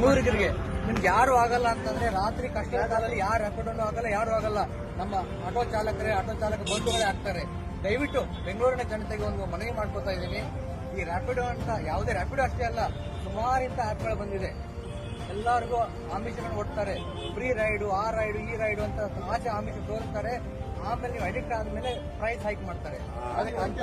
ಬೆಂಗಳೂರಿಗರಿಗೆ ನಿಮ್ಗೆ ಯಾರು ಆಗಲ್ಲ ಅಂತಂದ್ರೆ ರಾತ್ರಿ ಕಷ್ಟದ ಕಾಲದಲ್ಲಿ ಯಾರು ರ್ಯಾಪಿಡೋನು ಆಗಲ್ಲ ಯಾರು ಆಗಲ್ಲ. ನಮ್ಮ ಆಟೋ ಚಾಲಕರೇ ಆಟೋ ಚಾಲಕ ಬಂಧುಗಳೇ ಆಗ್ತಾರೆ ದಯವಿಟ್ಟು ಬೆಂಗಳೂರಿನ ಜನತೆಗೆ ಒಂದು ಮನವಿ ಮಾಡ್ಕೊತಾ ಇದ್ದೀನಿ. ಈ ರ್ಯಾಪಿಡೋ ಅಂತ ಯಾವುದೇ ರ್ಯಾಪಿಡೋ ಅಷ್ಟೇ ಅಲ್ಲ ಸುಮಾರಿಂದ ಆ್ಯಪ್ಗಳು ಬಂದಿದೆ. ಎಲ್ಲರಿಗೂ ಆಮಿಷಗಳನ್ನು ಓಡ್ತಾರೆ ಫ್ರೀ ರೈಡು ಆ ರೈಡು ಈ ರೈಡು ಅಂತ ಆಚೆ ಆಮಿಷ ತೋರಿಸ್ತಾರೆ. ಆಮೇಲೆ ನೀವು ಅಡಿಕ್ಟ್ ಆದ್ಮೇಲೆ ಪ್ರೈಸ್ ಹೈಕ್ ಮಾಡ್ತಾರೆ. ಅದಕ್ಕೆ ಅಂತ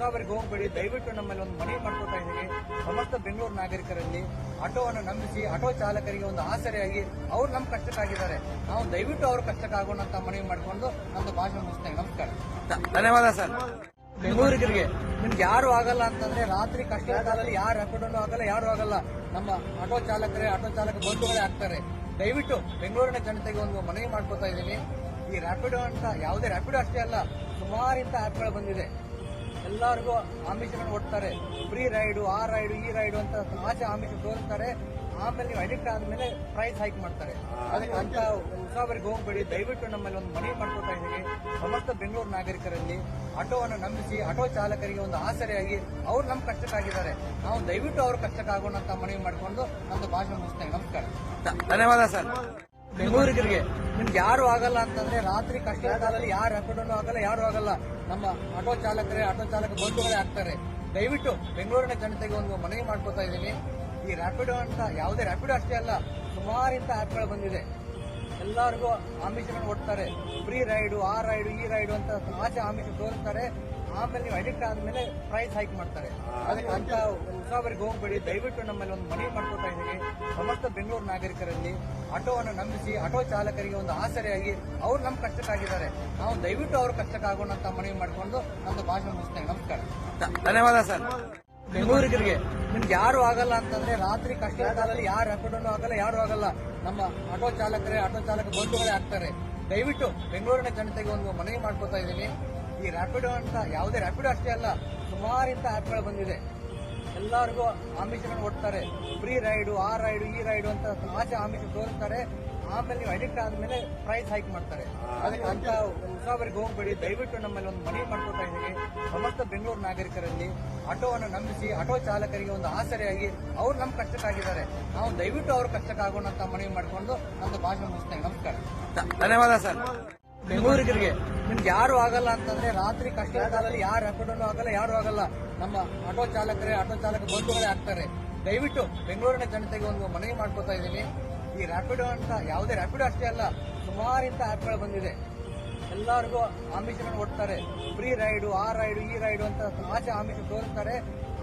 ಉಸಾಬರಿಗೆ ಹೋಗ್ಬೇಡಿ. ದಯವಿಟ್ಟು ನಮ್ಮಲ್ಲಿ ಒಂದು ಮನವಿ ಮಾಡ್ಕೊತಾ ಇದ್ದೀವಿ ಸಮಸ್ತ ಬೆಂಗಳೂರು ನಾಗರಿಕರಲ್ಲಿ ಆಟೋವನ್ನು ನಂಬಿಸಿ ಆಟೋ ಚಾಲಕರಿಗೆ ಒಂದು ಆಸರೆಯಾಗಿ ಅವ್ರು ನಮ್ಮ ಕಷ್ಟಕ್ಕಾಗಿದ್ದಾರೆ. ನಾವು ದಯವಿಟ್ಟು ಅವ್ರ ಕಷ್ಟಕ್ಕಾಗೋಣ ಅಂತ ಮನವಿ ಮಾಡಿಕೊಂಡು ನಮ್ಮ ಭಾಷಣ ಮುಗಿಸ್ತೇವೆ ನಮಸ್ಕಾರ. ಧನ್ಯವಾದ ಸರ್. ಬೆಂಗಳೂರಿಗರಿಗೆ ನಿಮ್ಗೆ ಯಾರು ಆಗಲ್ಲ ಅಂತಂದ್ರೆ ರಾತ್ರಿ ಕಷ್ಟದಲ್ಲಿ ಕಾಲದಲ್ಲಿ ಯಾರು ರ್ಯಾಪಿಡೋನು ಆಗಲ್ಲ ಯಾರು ಆಗಲ್ಲ. ನಮ್ಮ ಆಟೋ ಚಾಲಕರೇ ಆಟೋ ಚಾಲಕ ಬಂಧುಗಳೇ ಆಗ್ತಾರೆ. ದಯವಿಟ್ಟು ಬೆಂಗಳೂರಿನ ಜನತೆಗೆ ಒಂದು ಮನವಿ ಮಾಡ್ಕೊತಾ ಇದ್ದೀನಿ ಈ ರ್ಯಾಪಿಡೋ ಅಂತ ಯಾವುದೇ ರ್ಯಾಪಿಡೋ ಅಷ್ಟೇ ಅಲ್ಲ ಸುಮಾರು ಇಂಥ ಆ್ಯಪ್ಗಳು ಬಂದಿದೆ. ಎಲ್ಲರಿಗೂ ಆಮಿಷಗಳನ್ನು ಕೊಡ್ತಾರೆ ಫ್ರೀ ರೈಡು, ಆ ರೈಡು, ಈ ರೈಡು ಅಂತ ಆಚೆ ಆಮಿಷ ತೋರಿಸ್ತಾರೆ. ಆಮೇಲೆ ನೀವು ಅಡಿಕ್ಟ್ ಆದ್ಮೇಲೆ ಪ್ರೈಸ್ ಹೈಕ್ ಮಾಡ್ತಾರೆ. ಅದಕ್ಕೆ ಅಂತ ಉಸಾಬರಿಗೆ ಹೋಗ್ಬೇಡಿ. ದಯವಿಟ್ಟು ನಮ್ಮಲ್ಲಿ ಒಂದು ಮನವಿ ಮಾಡ್ಕೊತಾ ಇದ್ದೀವಿ ಸಮಸ್ತ ಬೆಂಗಳೂರು ನಾಗರಿಕರಲ್ಲಿ ಆಟೋವನ್ನು ನಂಬಿಸಿ, ಆಟೋ ಚಾಲಕರಿಗೆ ಒಂದು ಆಸರೆಯಾಗಿ ಅವ್ರು ನಮ್ಮ ಕಷ್ಟಕ್ಕಾಗಿದ್ದಾರೆ. ನಾವು ದಯವಿಟ್ಟು ಅವ್ರ ಕಷ್ಟಕ್ಕಾಗೋಣ ಅಂತ ಮನವಿ ಮಾಡಿಕೊಂಡು ನಮ್ಮದು ಭಾಷಣ ಮುಗಿಸ್ತೇವೆ ನಮಸ್ಕಾರ. ಧನ್ಯವಾದ ಸರ್. ಬೆಂಗಳೂರಿಗರಿಗೆ. ನಿಮ್ಗೆ ಯಾರು ಆಗಲ್ಲ ಅಂತಂದ್ರೆ ರಾತ್ರಿ ಕಷ್ಟದ ಕಾಲದಲ್ಲಿ ಯಾರು ರ್ಯಾಪಿಡೋನು ಆಗಲ್ಲ, ಯಾರು ಆಗಲ್ಲ. ನಮ್ಮ ಆಟೋ ಚಾಲಕರೇ, ಆಟೋ ಚಾಲಕ ಬಂಧುಗಳೇ ಆಗ್ತಾರೆ. ದಯವಿಟ್ಟು ಬೆಂಗಳೂರಿನ ಜನತೆಗೆ ಒಂದು ಮನವಿ ಮಾಡ್ಕೊತಾ ಇದ್ದೀನಿ. ಈ ರ್ಯಾಪಿಡೋ ಅಂತ ಯಾವುದೇ ರ್ಯಾಪಿಡೋ ಅಷ್ಟೇ ಅಲ್ಲ ಸುಮಾರು ಇಂಥ ಆ್ಯಪ್ಗಳು ಬಂದಿದೆ. ಎಲ್ಲರಿಗೂ ಆಮಿಷಗಳನ್ನು ಕೊಡ್ತಾರೆ ಫ್ರೀ ರೈಡು ಆ ರೈಡು ಈ ರೈಡು ಅಂತ ಆಚೆ ಆಮಿಷ ತೋರಿಸ್ತಾರೆ. ಆಮೇಲೆ ನೀವು ಅಡಿಕ್ಟ್ ಆದ್ಮೇಲೆ ಪ್ರೈಸ್ ಹೈಕ್ ಮಾಡ್ತಾರೆ. ಅದಕ್ಕೆ ಅಂತ ಉತ್ಸಾಹರಿಗೆ ಹೋಗ್ಬೇಡಿ. ದಯವಿಟ್ಟು ನಮ್ಮಲ್ಲಿ ಒಂದು ಮನವಿ ಮಾಡ್ಕೊತಾ ಇದ್ದೀವಿ ಸಮಸ್ತ ಬೆಂಗಳೂರು ನಾಗರಿಕರಲ್ಲಿ ಆಟೋವನ್ನು ನಂಬಿಸಿ ಆಟೋ ಚಾಲಕರಿಗೆ ಒಂದು ಆಸರೆಯಾಗಿ ಅವ್ರು ನಮ್ಮ ಕಷ್ಟಕ್ಕಾಗಿದ್ದಾರೆ. ನಾವು ದಯವಿಟ್ಟು ಅವ್ರ ಕಷ್ಟಕ್ಕಾಗೋಣ ಅಂತ ಮನವಿ ಮಾಡಿಕೊಂಡು ನಮ್ದು ಭಾಷಣ ಮುಗಿಸ್ತೇವೆ ನಮಸ್ಕಾರ. ಧನ್ಯವಾದ ಸರ್. ಬೆಂಗಳೂರಿಗರಿಗೆ ನಿಮ್ಗೆ ಯಾರು ಆಗಲ್ಲ ಅಂತಂದ್ರೆ ರಾತ್ರಿ ಕಷ್ಟದ ಕಾಲದಲ್ಲಿ ಯಾರು ರ್ಯಾಪಿಡೋನು ಆಗಲ್ಲ, ಯಾರು ಆಗಲ್ಲ. ನಮ್ಮ ಆಟೋ ಚಾಲಕರೇ, ಆಟೋ ಚಾಲಕ ಬಂಧುಗಳೇ ಆಗ್ತಾರೆ. ದಯವಿಟ್ಟು ಬೆಂಗಳೂರಿನ ಜನತೆಗೆ ಒಂದು ಮನವಿ ಮಾಡ್ಕೊತಾ ಇದ್ದೀನಿ. ಈ ರ್ಯಾಪಿಡೋ ಅಂತ ಯಾವುದೇ ರ್ಯಾಪಿಡೋ ಅಷ್ಟೇ ಅಲ್ಲ, ಸುಮಾರು ಇಂಥ ಆ್ಯಪ್ಗಳು ಬಂದಿದೆ. ಎಲ್ಲರಿಗೂ ಆಮಿಷಗಳನ್ನು ಕೊಡ್ತಾರೆ ಫ್ರೀ ರೈಡು ಆ ರೈಡು ಈ ರೈಡು ಅಂತ ಆಚೆ ಆಮಿಷ ತೋರಿಸ್ತಾರೆ. ಆಮೇಲೆ ನೀವು ಅಡಿಕ್ಟ್ ಆದ್ಮೇಲೆ ಪ್ರೈಸ್ ಹೈಕ್ ಮಾಡ್ತಾರೆ. ಅದಕ್ಕೆ ಅಂತ ಉಸಾಬರಿಗೆ ಹೋಗ್ಬೇಡಿ. ದಯವಿಟ್ಟು ನಮ್ಮಲ್ಲಿ ಒಂದು ಮನವಿ ಮಾಡ್ಕೊತಾ ಇದ್ದೀವಿ ಸಮಸ್ತ ಬೆಂಗಳೂರು ನಾಗರಿಕರಲ್ಲಿ ಆಟೋವನ್ನು ನಂಬಿಸಿ ಆಟೋ ಚಾಲಕರಿಗೆ ಒಂದು ಆಸರೆಯಾಗಿ ಅವ್ರು ನಮ್ಮ ಕಷ್ಟಕ್ಕಾಗಿದ್ದಾರೆ. ನಾವು ದಯವಿಟ್ಟು ಅವ್ರ ಕಷ್ಟಕ್ಕಾಗೋಣ ಅಂತ ಮನವಿ ಮಾಡಿಕೊಂಡು ನಮ್ದು ಭಾಷಣ ಮುಗಿಸ್ತೇವೆ ನಮಸ್ಕಾರ. ಧನ್ಯವಾದ ಸರ್. ಬೆಂಗಳೂರಿಗರಿಗೆ ನಿಮ್ಗೆ ಯಾರು ಆಗಲ್ಲ ಅಂತಂದ್ರೆ ರಾತ್ರಿ ಕಷ್ಟದ ಕಾಲದಲ್ಲಿ ಯಾರು ರ್ಯಾಪಿಡೋನು ಆಗಲ್ಲ ಯಾರು ಆಗಲ್ಲ. ನಮ್ಮ ಆಟೋ ಚಾಲಕರೇ ಆಟೋ ಚಾಲಕ ಬಂಧುಗಳೇ ಆಗ್ತಾರೆ. ದಯವಿಟ್ಟು ಬೆಂಗಳೂರಿನ ಜನತೆಗೆ ಒಂದು ಮನವಿ ಮಾಡ್ಕೊತಾ ಇದ್ದೀನಿ. ಈ ರ್ಯಾಪಿಡೋ ಅಂತ ಯಾವುದೇ ರ್ಯಾಪಿಡೋ ಅಷ್ಟೇ ಅಲ್ಲ ಸುಮಾರು ಇಂಥ ಆ್ಯಪ್ಗಳು ಬಂದಿದೆ. ಎಲ್ಲರಿಗೂ ಆಮಿಷಗಳನ್ನು ಓಡ್ತಾರೆ ಫ್ರೀ ರೈಡು ಆ ರೈಡು ಈ ರೈಡು ಅಂತ ಆಚೆ ಆಮಿಷ ತೋರಿಸ್ತಾರೆ.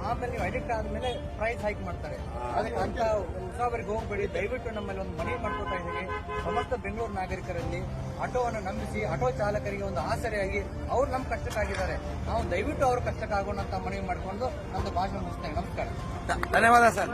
ಆಮೇಲೆ ನೀವು ಅಡಿಕ್ಟ್ ಆದ್ಮೇಲೆ ಪ್ರೈಸ್ ಹೈಕ್ ಮಾಡ್ತಾರೆ. ಅದಕ್ಕೆ ಅಂತ ಉಸಾಬರಿಗೆ ಹೋಗ್ಬೇಡಿ. ದಯವಿಟ್ಟು ನಮ್ಮಲ್ಲಿ ಒಂದು ಮನವಿ ಮಾಡ್ಕೊತಾ ಇದ್ದೀವಿ ಸಮಸ್ತ ಬೆಂಗಳೂರು ನಾಗರಿಕರಲ್ಲಿ ಆಟೋವನ್ನು ನಂಬಿಸಿ, ಆಟೋ ಚಾಲಕರಿಗೆ ಒಂದು ಆಸರೆಯಾಗಿ ಅವ್ರು ನಮ್ಮ ಕಷ್ಟಕ್ಕಾಗಿದ್ದಾರೆ. ನಾವು ದಯವಿಟ್ಟು ಅವ್ರ ಕಷ್ಟಕ್ಕಾಗೋಣ ಅಂತ ಮನವಿ ಮಾಡಿಕೊಂಡು ನಮ್ಮದು ಭಾಷಣ ಮುಗಿಸ್ತೇವೆ ನಮಸ್ಕಾರ. ಧನ್ಯವಾದ ಸರ್.